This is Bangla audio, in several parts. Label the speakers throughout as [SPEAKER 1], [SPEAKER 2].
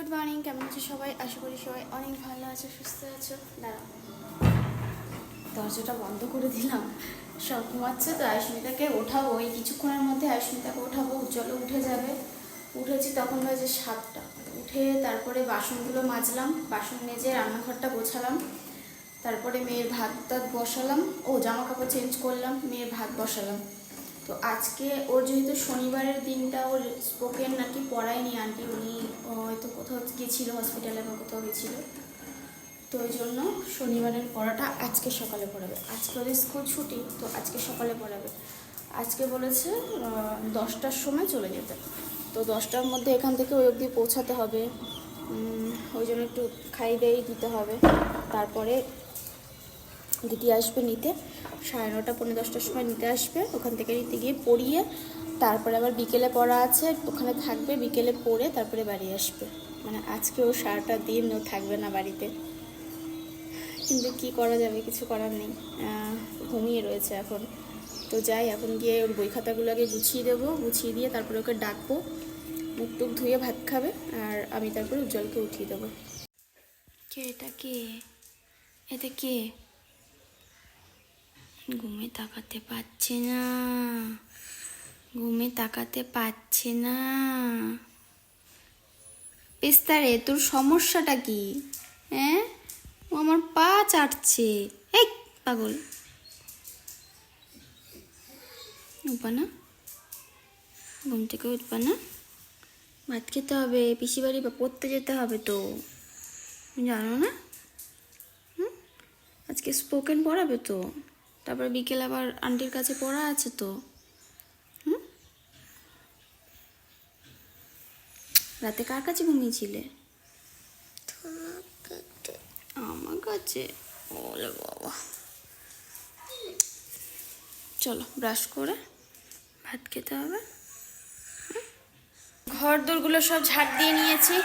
[SPEAKER 1] গুড মর্নিং, কেমন আছো সবাই? আশা করি সবাই অনেক ভালো আছো, সুস্থ আছো। দাঁড়াও। দরজাটা বন্ধ করে দিলাম। সব ঘুমাচ্ছে তো আয়ুষ্মিতাকে ওঠাবো ওই কিছুক্ষণের মধ্যে আয়ুষ্মিতাকে ওঠাবো উজ্জ্বলও উঠে যাবে। উঠেছি তখন বাজে সাতটা। উঠে তারপরে বাসনগুলো মাজলাম, বাসন মেজে রান্নাঘরটা গোছালাম। তারপরে মেয়ের ভাত টাত বসালাম। ও জামা কাপড় চেঞ্জ করলাম, মেয়ের ভাত বসালাম। তো আজকে ওর যেহেতু শনিবারের দিনটা ওর স্পোকেন নাকি পড়ায়নি আন্টি উনি হয়তো কোথাও গেছিল হসপিটালে বা কোথাও গেছিল। তো ওই জন্য শনিবারের পড়াটা আজকে সকালে পড়াবে। আজকে ওদের স্কুল ছুটি, তো আজকে সকালে পড়াবে। আজকে বলেছে দশটার সময় চলে যেতে। তো দশটার মধ্যে এখান থেকে ওই অবধি পৌঁছাতে হবে। ওই জন্য একটু খাই দাই দিতে হবে। তারপরে দিদি আসবে নিতে, সাড়ে নটা পনেরো দশটার সময় নিতে আসবে, ওখান থেকে নিতে গিয়ে পড়িয়ে তারপরে আবার বিকেলে পড়া আছে, ওখানে থাকবে, বিকেলে পড়ে তারপরে বাড়ি আসবে। মানে আজকে ও সারাটা দিন ও থাকবে না বাড়িতে। কিন্তু কি করা যাবে, কিছু করার নেই। ঘুমিয়ে রয়েছে এখন। তো যাই, এখন গিয়ে ওর বই খাতাগুলো আগে গুছিয়ে দেবো, গুছিয়ে দিয়ে তারপরে ওকে ডাকবো। মুখ টুক ধুয়ে ভাত খাবে আর আমি তারপরে উজ্জ্বলকে উঠিয়ে দেবো। কে এটা কে? এটা কে? ঘুমে তাকাতে পারছে না। ঘুমে তাকাতে পারছে না। পেস্তারে তোর সমস্যাটা কি? হ্যাঁ? ও আমার পা চাটছে। এই, পাগল। উঠবা না। ঘুম থেকে উঠবা ভাত খেতে হবে, পিসি বাড়ি বা পড়তে যেতে হবে তো। জানো না? আজকে স্পোকেন পড়াবে তো। তারপরে বিকেল আবার আন্টির কাছে পড়া আছে তো। হুম? রাতে কার কাছে ঘুমিয়েছিলে? আমার কাছে। ওলে বাবা। চলো ব্রাশ করে ভাত খেতে হবে? ঘর দোরগুলো সব ঝাড় দিয়ে নিয়েছি।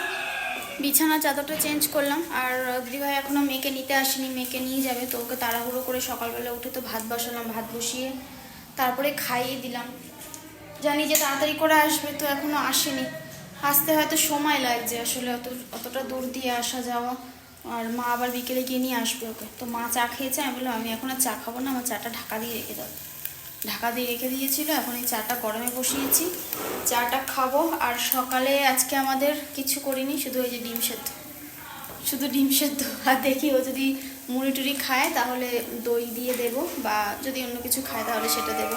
[SPEAKER 1] বিছানা চাদরটা চেঞ্জ করলাম। আর দিদিভাই এখনও মেয়েকে নিতে আসেনি, মেয়েকে নিয়ে যাবে তো ওকে তাড়াহুড়ো করে সকালবেলা উঠে তো ভাত বসালাম, ভাত বসিয়ে তারপরে খাইয়ে দিলাম। জানি যে তাড়াতাড়ি করে আসবে তো এখনও আসেনি। আসতে হয়তো সময় লাগছে আসলে অত, অতটা দূর দিয়ে আসা যাওয়া। আর মা আবার বিকেলে গিয়ে নিয়ে আসবে ওকে। তো মা চা খেয়েছে, আমি বললাম, আমি এখন আর চা খাব না, আমার চাটা ঢাকা দিয়ে রেখে দাও। ঢাকা দিয়ে রেখে দিয়েছিল, এখন এই চাটা গরমে বসিয়েছি। চাটা খাব, আর সকালে আজকে আমাদের কিছু করিনি, শুধু ওই যে ডিম সেদ্ধ। শুধু ডিম সেদ্ধ, আর দেখি ও যদি মুড়ি টুড়ি খায় তাহলে দই দিয়ে দেবো, বা যদি অন্য কিছু খায় তাহলে সেটা দেবো।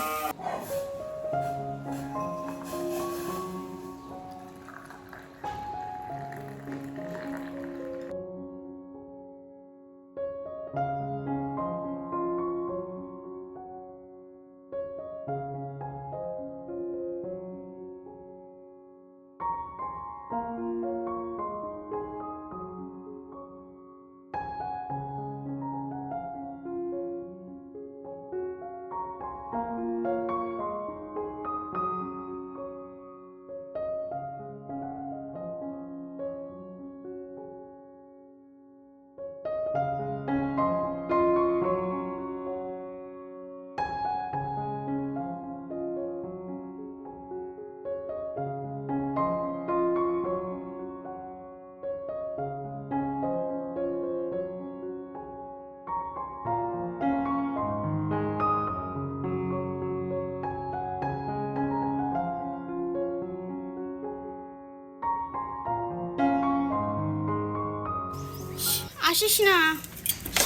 [SPEAKER 1] আসিস না।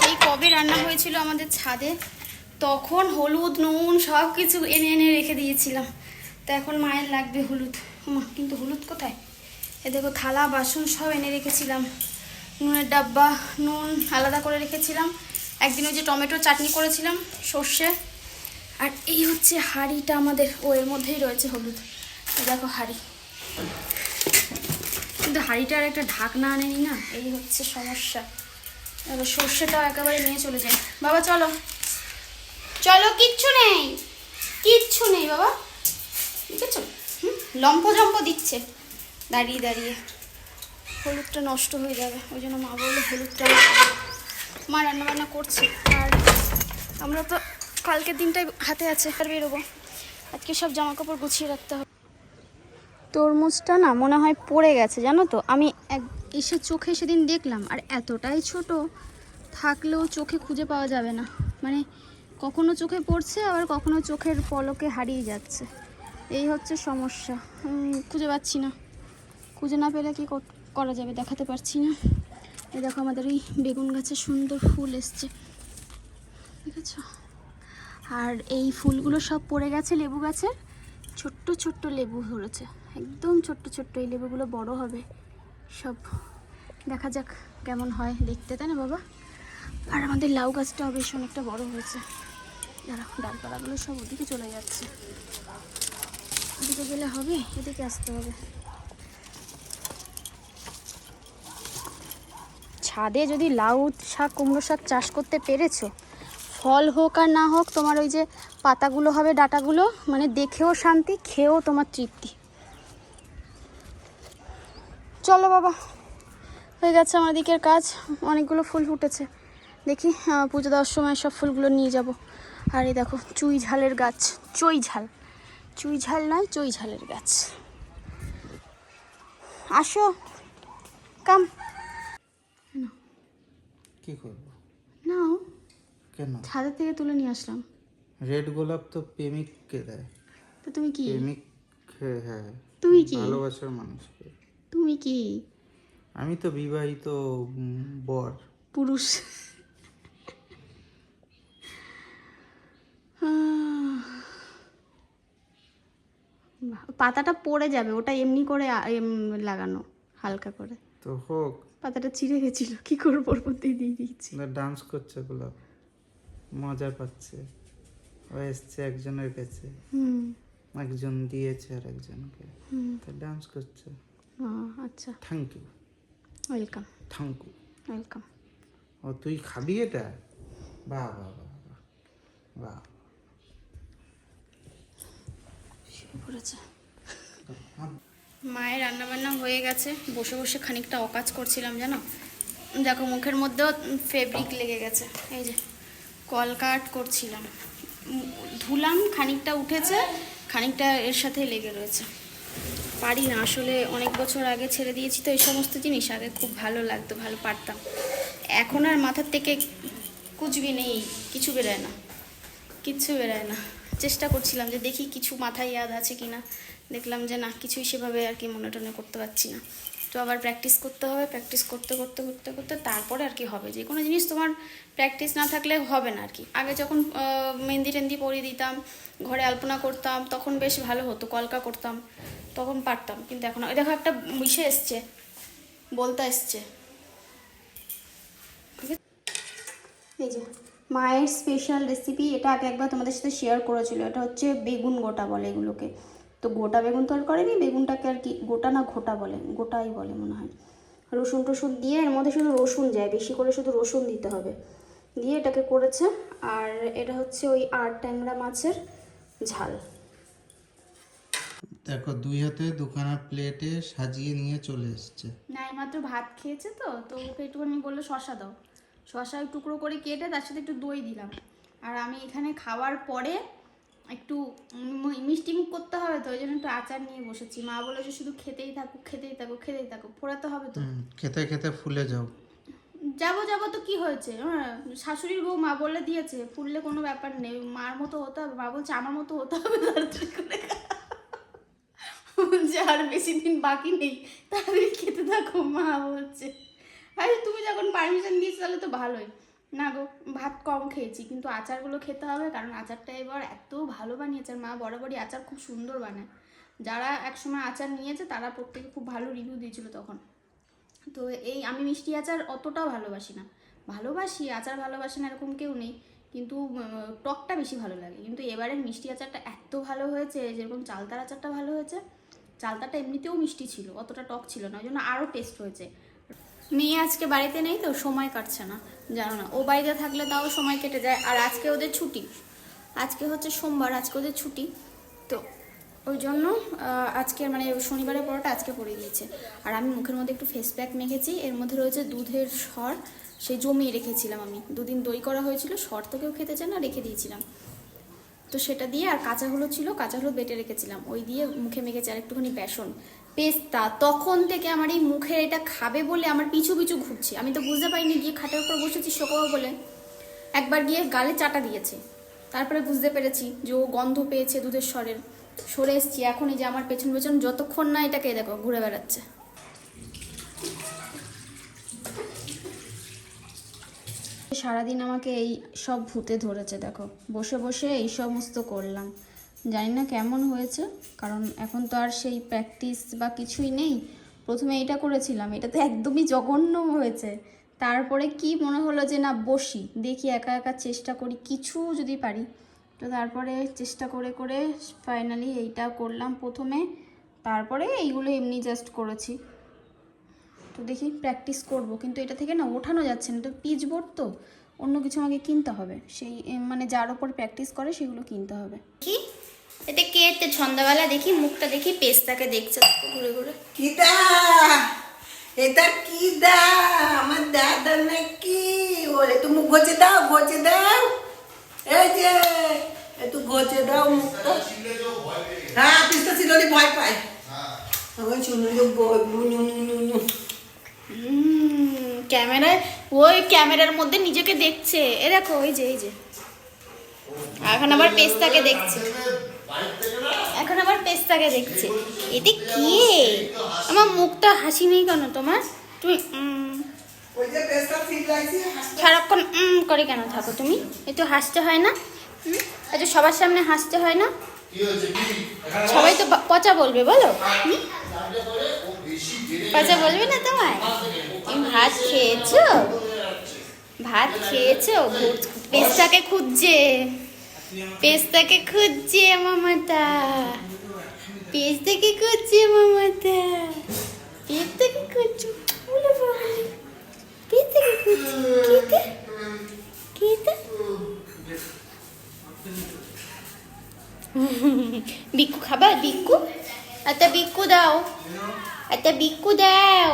[SPEAKER 1] সেই কবে রান্না হয়েছিল আমাদের ছাদে, তখন হলুদ, নুন সব কিছু এনে এনে রেখে দিয়েছিলাম। তা এখন মায়ের লাগবে হলুদ। মা, কিন্তু হলুদ কোথায়? এ দেখো, থালা, বাসন সব এনে রেখেছিলাম। নুনের ডাব্বা, নুন আলাদা করে রেখেছিলাম। একদিন ওই যে টমেটো চাটনি করেছিলাম, সর্ষে। আর এই হচ্ছে হাঁড়িটা আমাদের, ও এর মধ্যেই রয়েছে হলুদ। দেখো হাঁড়ি। কিন্তু হাঁড়িটার একটা ঢাকনা আনেনি না? এই হচ্ছে সমস্যা। এবার সর্ষেটাও একেবারে নিয়ে চলে যায় বাবা, চলো। চলো, কিচ্ছু নেই। কিচ্ছু নেই, বাবা। হুম? লম্প জম্প দিচ্ছে। দাঁড়িয়ে দাঁড়িয়ে। হলুদটা নষ্ট হয়ে যাবে। ওই জন্য মা বলল হলুদটা মা রান্নাবান্না করছে। আর আমরা তো কালকের দিনটাই হাতে আছে, আর বেরোবো। আজকে সব জামা কাপড় গুছিয়ে রাখতে হবে। তরমুজটা না মনে হয় পড়ে গেছে, জানো তো? আমি এক এসে চোখে সেদিন দেখলাম, আর এতটাই ছোট, থাকলেও চোখে খুঁজে পাওয়া যাবে না। মানে কখনো চোখে পড়ছে, আবার কখনো চোখের পলকে হারিয়ে যাচ্ছে। এই হচ্ছে সমস্যা। খুঁজে পাচ্ছি না। খুঁজে না পেলে কি করা যাবে? দেখাতে পারছি না। এই দেখো আমাদের এই বেগুন গাছে সুন্দর ফুল এসছে। ঠিক আছে আর এই ফুলগুলো সব পড়ে গেছে লেবু গাছের। ছোট্ট ছোট্ট লেবু ধরেছে। একদম ছোট্ট ছোট্ট এই লেবুগুলো বড় হবে। সব দেখা যাক কেমন হয় দেখতে, তাই না বাবা? আর আমাদের লাউ গাছটাও বেশ অনেকটা বড় হয়েছে। দাঁড়া ডালপালাগুলো সব ওদিকে চলে যাচ্ছে। ওদিকে গেলে হবে, এদিকে আসতে হবে। ছাদে যদি লাউ শাক, কুমড়ো শাক চাষ করতে পেরেছ, ফল হোক আর না হোক, তোমার ওই যে পাতাগুলো হবে, ডাটাগুলো মানে দেখেও শান্তি, খেয়েও তোমার তৃপ্তি। চলো বাবা। হয়ে গেছে আমার দিকের কাজ। অনেকগুলো ফুল ফুটেছে। দেখি পুজো দেওয়ার সময় সব ফুলগুলো নিয়ে যাব। আর এই দেখো চুই ঝালের গাছ। চই ঝাল। চুই ঝাল নয় চই ঝালের গাছ। আসো কাম
[SPEAKER 2] কি করব?
[SPEAKER 1] নাও।
[SPEAKER 2] কেন?
[SPEAKER 1] ছাদের থেকে তুলে নিয়ে আসলাম।
[SPEAKER 2] রেড গোলাপ তো প্রেমিককে দেয়।
[SPEAKER 1] তো তুমি কি?
[SPEAKER 2] প্রেমিক হ্যাঁ।
[SPEAKER 1] তুমি কি?
[SPEAKER 2] ভালোবাসার মানুষকে।
[SPEAKER 1] তুমি কি?
[SPEAKER 2] আমি তো বিবাহিত বর।
[SPEAKER 1] পুরুষ। পাতাটা পড়ে যাবে ওটা এমনি করে লাগানো হালকা করে।
[SPEAKER 2] তো হোক।
[SPEAKER 1] পাতাটা চিড়ে গেছিল কি করে ওর মধ্যে দিয়ে দিয়েছি
[SPEAKER 2] ডান্স করছে গোলাপ। মজা পাচ্ছে। ও এসছে একজনের কাছে।
[SPEAKER 1] হুম।
[SPEAKER 2] একজন দিয়েছে আর একজনকে
[SPEAKER 1] হুম।
[SPEAKER 2] তো ডান্স করছে।
[SPEAKER 1] আচ্ছা।
[SPEAKER 2] Thank you
[SPEAKER 1] welcome
[SPEAKER 2] thank you
[SPEAKER 1] welcome
[SPEAKER 2] ও তুই খাবি এটা? বাহ বাহ বাহ বাহ
[SPEAKER 1] মায়ের রান্নাবান্না হয়ে গেছে। বসে বসে খানিকটা অকাজ করছিলাম জানো? দেখো মুখের মধ্যেও ফেব্রিক লেগে গেছে। এই যে কলকাট করছিলাম। ধুলাম খানিকটা উঠেছে খানিকটা এর সাথে লেগে রয়েছে। পারি না। আসলে অনেক বছর আগে ছেড়ে দিয়েছি, তো এই সমস্ত জিনিস আগে খুব ভালো লাগতো, ভালো পারতাম। এখন আর মাথার থেকে কুচবি নেই, কিছু বেরোয় না, কিচ্ছু বেরোয় না। চেষ্টা করছিলাম যে দেখি কিছু মাথায় ইয়াদ আছে কিনা। দেখলাম যে না, কিছুই সেভাবে আর কি মনে টনে করতে পারছি না। তো আবার প্র্যাকটিস করতে হবে প্র্যাকটিস করতে করতে করতে করতে তারপরে আর কি হবে। যে কোনো জিনিস তোমার প্র্যাকটিস না থাকলে হবে না আর কি। আগে যখন মেহেন্দি টেন্দি পরিয়ে দিতাম, ঘরে আলপনা করতাম, তখন বেশ ভালো হতো, কলকা করতাম, তখন পারতাম। কিন্তু এখন দেখো একটা মিশে এসছে, বলতে এসছে। এই যে, মায়ের স্পেশাল রেসিপি এটা আগে একবার তোমাদের সাথে শেয়ার করেছিল। এটা হচ্ছে বেগুন গোটা বলে এগুলোকে। তো গোটা বেগুন তো আর করেনি বেগুনটাকে আর কি গোটা না ঘোটা বলে গোটাই বলে মনে হয়। রসুন টসুন দিয়ে এর মধ্যে শুধু রসুন যায় বেশি করে শুধু রসুন দিতে হবে। দিয়ে এটাকে করেছে আর এটা হচ্ছে ওই আর ট্যাংরা মাছের ঝাল।
[SPEAKER 2] দেখো দুই হাতে দুখানা প্লেটে সাজিয়ে নিয়ে চলে এসছে।
[SPEAKER 1] না এইমাত্র ভাত খেয়েছে তো তো ওকে একটুখানি বলল শশা দাও। শশা টুকরো করে কেটে তার সাথে একটু দই দিলাম। আর আমি এখানে খাওয়ার পরে একটু উম মিষ্টি মুখ করতে হবে তো ওই জন্য একটু আচার নিয়ে বসেছি। মা বলেছে শুধু খেতেই থাকুক খেতেই থাকুক খেতেই থাকুক ফোরাতে হবে তো।
[SPEAKER 2] খেতে খেতে ফুলে যাও।
[SPEAKER 1] যাব যাব তো কি হয়েছে? হ্যাঁ, শাশুড়ির বউ মা বলে দিয়েছে ফুললে কোনো ব্যাপার নেই মার মতো হতে হবে। মা বলছে আমার মতো হতে হবে তাড়াতাড়ি করে। বলছে আর বেশি দিন বাকি নেই তাড়াতাড়ি খেতে থাকো। মা বলছে আরে তুমি যখন পারমিশন দিয়েছ তাহলে তো ভালোই। না গো, ভাত কম খেয়েছি, কিন্তু আচারগুলো খেতে হবে, কারণ আচারটা এবার এত ভালো বানিয়েছে, আর মা বরাবরই আচার খুব সুন্দর বানায়। যারা একসময় আচার নিয়েছে, তারা প্রত্যেকে খুব ভালো রিভিউ দিয়েছিল তখন। তো এই আমি মিষ্টি আচার অতটাও ভালোবাসি না। ভালোবাসি, আচার ভালোবাসি না এরকম কেউ নেই, কিন্তু টকটা বেশি ভালো লাগে। কিন্তু এবারের মিষ্টি আচারটা এত ভালো হয়েছে, যেরকম চালতার আচারটা ভালো হয়েছে, চালতাটা এমনিতেও মিষ্টি ছিল, অতটা টক ছিল না, ওই জন্য আরও টেস্ট হয়েছে। মেয়ে আজকে বাড়িতে নেই তো, সময় কাটছে না। জানো না। ও বাড়িতে থাকলে তাও সময় কেটে যায়। আর আজকে ওদের ছুটি। আজকে হচ্ছে সোমবার আজকে ওদের ছুটি। তো ওই জন্য আহ, আজকে মানে শনিবারের পরোটা আজকে পড়ে গিয়েছে। আর আমি মুখের মধ্যে একটু ফেস প্যাক মেখেছি। এর মধ্যে রয়েছে দুধের সর। সেই জমিয়ে রেখেছিলাম আমি। দুদিন দই করা হয়েছিল সর তো কেউ খেতে চায় না রেখে দিয়েছিলাম। তো সেটা দিয়ে আর কাঁচা হলুদ ছিল কাঁচা হলুদ বেটে রেখেছিলাম। ওই দিয়ে মুখে মেখেছি আর একটুখানি বেসন। পেস্তা, তখন থেকে আমার এই মুখের এটা খাবে বলে আমার পিছু পিছু ঘুরছে। আমি তো বুঝতে পারিনি গিয়ে খাটের উপর বসেছি, শোকাবো বলে। একবার গিয়ে গালে চাটা দিয়েছে। তারপরে বুঝতে পেরেছি যে ও গন্ধ পেয়েছে দুধের স্বরের। সরে এসছি এখন এই যে আমার পেছন পেছন যতক্ষণ না এটাকে দেখো, ঘুরে বেড়াচ্ছে। সারাদিন আমাকে এই সব ভূতে ধরেছে, দেখো। বসে বসে এই সমস্ত করলাম। জানি না কেমন হয়েছে, কারণ এখন তো আর সেই প্র্যাকটিস বা কিছুই নেই। প্রথমে এটা করেছিলাম, এটা তো একদমই জঘন্য হয়েছে। তারপরে কি মনে হলো যে না, বসি, দেখি একা একা চেষ্টা করি, কিছু যদি পারি। তো তারপরে চেষ্টা করে করে ফাইনালি এইটা করলাম প্রথমে। তারপরে এইগুলো এমনি জাস্ট করেছি। তো দেখি প্র্যাকটিস করব, কিন্তু এটা থেকে না ওঠানো যাচ্ছে না। তো পিচ বোর্ড তো, অন্য কিছু আমাকে কিনতে হবে। সেই মানে যার ওপর প্র্যাকটিস করে সেগুলো কিনতে হবে। কি? এটা কে এতে সন্ধ্যাবেলা দেখি মুখটা দেখি পেস্তাকে দেখছে ঘুরে ঘুরে।
[SPEAKER 3] কি দা? এটা কি দা? আমার দাদা নাকি? ওরে তুমি ঘষে দাও ঘষে দাও। এই যে একটু ঘষে দাও মুখটা। হ্যাঁ পিস্তা ছিলনি ভয় পায়। আমার শুনুন
[SPEAKER 1] হুম, ক্যামেরায় ওই ক্যামেরার মধ্যে নিজেকে দেখছে। এ দেখো ওই যে এই যে। এখন আবার পেস্তাকে দেখছে। এখন আবার পেস্তাকে দেখছে। এতে কি? আমার মুখটা হাসি নেই কেন তোমার? তুমি সারাক্ষণ করে কেন থাকো তুমি? একটু হাসতে হয় না? একটু সবার সামনে হাসতে হয় না? সবাই তো পচা বলবে, বলো? পচা বলবে না তোমায়? তুমি ভাত খেয়েছো? ভাত খেয়েছো? পেস্তাকে খুঁজছে। পেস্তাকে খুঁজছে মামাটা পেস্তাকে খুঁজছে মামাটা পেস্তাকে খুঁজছে বলে বাবারে। পেস্তাকে খুঁজছে কেতে কেতে বিক্কু খাবার বিক্কু একটা বিকু দাও একটা বিকু দাও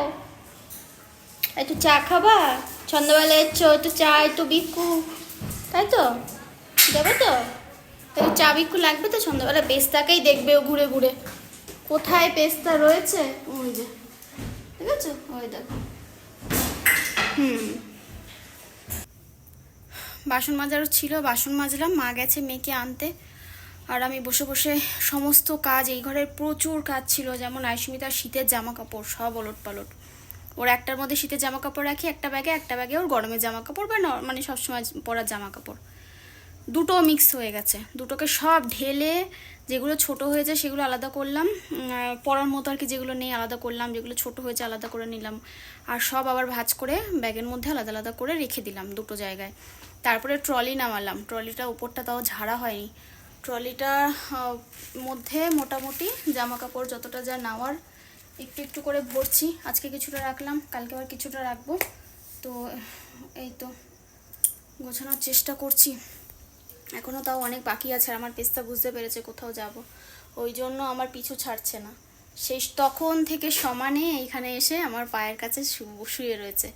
[SPEAKER 1] একটু চা খাবা সন্ধ্যাবেলা এসছো একটু চা একটু বিকু তাই তো দেবে তো? একটু চা বিক্কু লাগবে তো সন্ধ্যাবেলা? পেস্তাকেই দেখবে ও ঘুরে ঘুরে। কোথায় পেস্তা রয়েছে? ওই যে। ঠিক আছে? ওই দেখো। হুম। বাসন মাজারও ছিল, বাসন মাজলাম, মা গেছে মেয়েকে আনতে। আর আমি বসে বসে সমস্ত কাজ, এই ঘরের প্রচুর কাজ ছিল, যেমন আয়ুষ্মিতার শীতের জামা কাপড় সব ওলট পালট ওর একটার মধ্যে শীতের জামা কাপড় রাখি, একটা ব্যাগে একটা ব্যাগে ওর গরমের জামা কাপড় বা মানে সবসময় পরার জামা কাপড় দুটো মিক্স হয়ে গেছে। দুটোকে সব ঢেলে যেগুলো ছোট হয়েছে সেগুলো আলাদা করলাম। পরার মতো আর কি যেগুলো নেই আলাদা করলাম, যেগুলো ছোট হয়েছে আলাদা করে নিলাম। আর সব আবার ভাঁজ করে ব্যাগের মধ্যে আলাদা আলাদা করে রেখে দিলাম দুটো জায়গায়। তারপরে ট্রলি নামালাম। ট্রলিটা উপরটা তাও ঝাড়া হয়নি। ট্রলিটা মধ্যে মোটামুটি জামা কাপড় যতটা যা নেওয়ার একটু একটু করে ভরছি। আজকে কিছুটা রাখলাম, কালকে আবার কিছুটা রাখব। তো, এই তো, গোছানোর চেষ্টা করছি। এখনও তাও অনেক বাকি আছে আর আমার পেস্তা বুঝতে পেরেছে কোথাও যাব। ওই জন্য আমার পিছু ছাড়ছে না। শেষ তখন থেকে সমানে এইখানে এসে আমার পায়ের কাছে শুয়ে রয়েছে।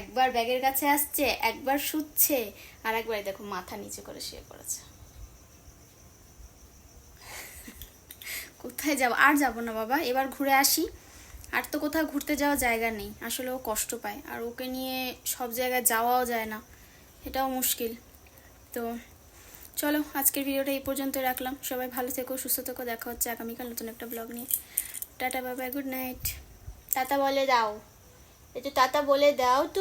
[SPEAKER 1] একবার ব্যাগের কাছে আসছে, একবার শুচ্ছে, আর একবার দেখো মাথা নিচে করে শুয়ে পড়েছে। কোথায় যাব? আর যাব না বাবা, এবার ঘুরে আসি। আর তো কোথাও ঘুরতে যাওয়ার জায়গা নেই, আসলে ও কষ্ট পায়। আর ওকে নিয়ে সব জায়গায় যাওয়াও যায় না, এটাও মুশকিল। তো চলো, আজকের ভিডিওটা এই পর্যন্ত রাখলাম। সবাই ভালো থেকো, সুস্থ থেকো, দেখা হচ্ছে আগামীকাল নতুন একটা ব্লগ নিয়ে। Tata bye bye good night tata বলে দাও। একটু টাটা বলে দাও